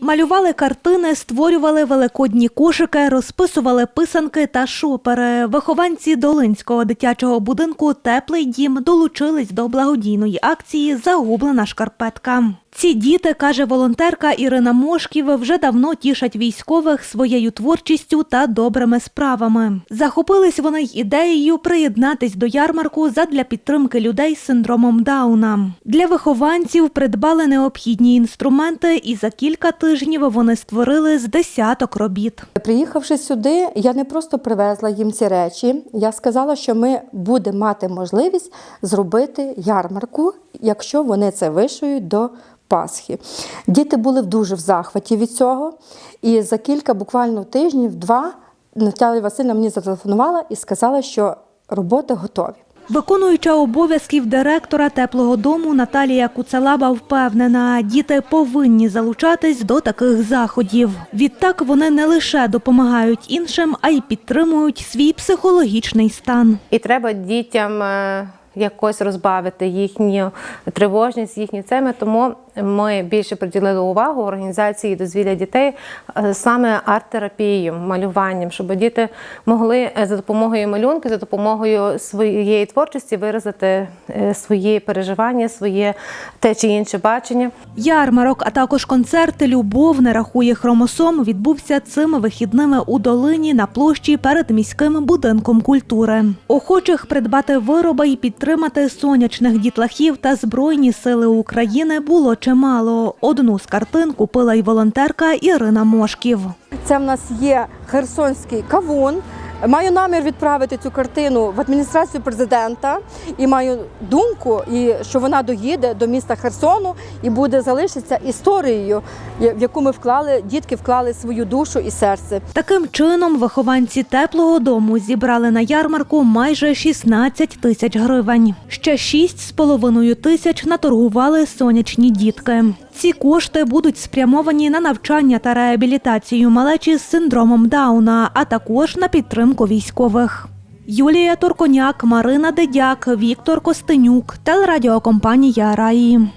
Малювали картини, створювали великодні кошики, розписували писанки та шопери. Вихованці Долинського дитячого будинку Теплий дім долучились до благодійної акції Загублена шкарпетка. Ці діти, каже волонтерка Ірина Мошків, вже давно тішать військових своєю творчістю та добрими справами. Захопились вони й ідеєю приєднатись до ярмарку задля підтримки людей з синдромом Дауна. Для вихованців придбали необхідні інструменти, і за кілька тижнів вони створили з десяток робіт. Приїхавши сюди, я не просто привезла їм ці речі. Я сказала, що ми будемо мати можливість зробити ярмарку, якщо вони це вишують до Пасхи. Діти були дуже в захваті від цього. І за кілька буквально тижнів, два, Наталя Васильівна мені зателефонувала і сказала, що роботи готові. Виконуюча обов'язків директора теплого дому Наталія Куцелаба впевнена, діти повинні залучатись до таких заходів. Відтак вони не лише допомагають іншим, а й підтримують свій психологічний стан. І треба дітям е, якось розбавити їхню тривожність, їхні цеми. Тому ми більше приділили увагу організації дозвілля дітей е, саме арт-терапією, малюванням, щоб діти могли е, за допомогою малюнки, за допомогою своєї творчості виразити е, свої переживання, своє те чи інше бачення. Ярмарок, а також концерт Любов не рахує хромосом відбувся цими вихідними у долині на площі перед міським будинком культури. Охочих придбати вироби і підтримати сонячних дітлахів та збройні сили України було чимало. Одну з картин купила й волонтерка Ірина Мошків. Це в нас є херсонський кавун. Маю намір відправити цю картину в адміністрацію президента і маю думку, і що вона доїде до міста Херсону і буде залишитися історією, в яку ми вклали, дітки вклали свою душу і серце. Таким чином, вихованці теплого дому зібрали на ярмарку майже 16 тисяч гривень. Ще 6,5 тисяч наторгували сонячні дітки. Ці кошти будуть спрямовані на навчання та реабілітацію малечі з синдромом Дауна, а також на підтримку військових. Юлія Турконяк, Марина Дедяк, Віктор Костенюк, телерадіокомпанія Раї.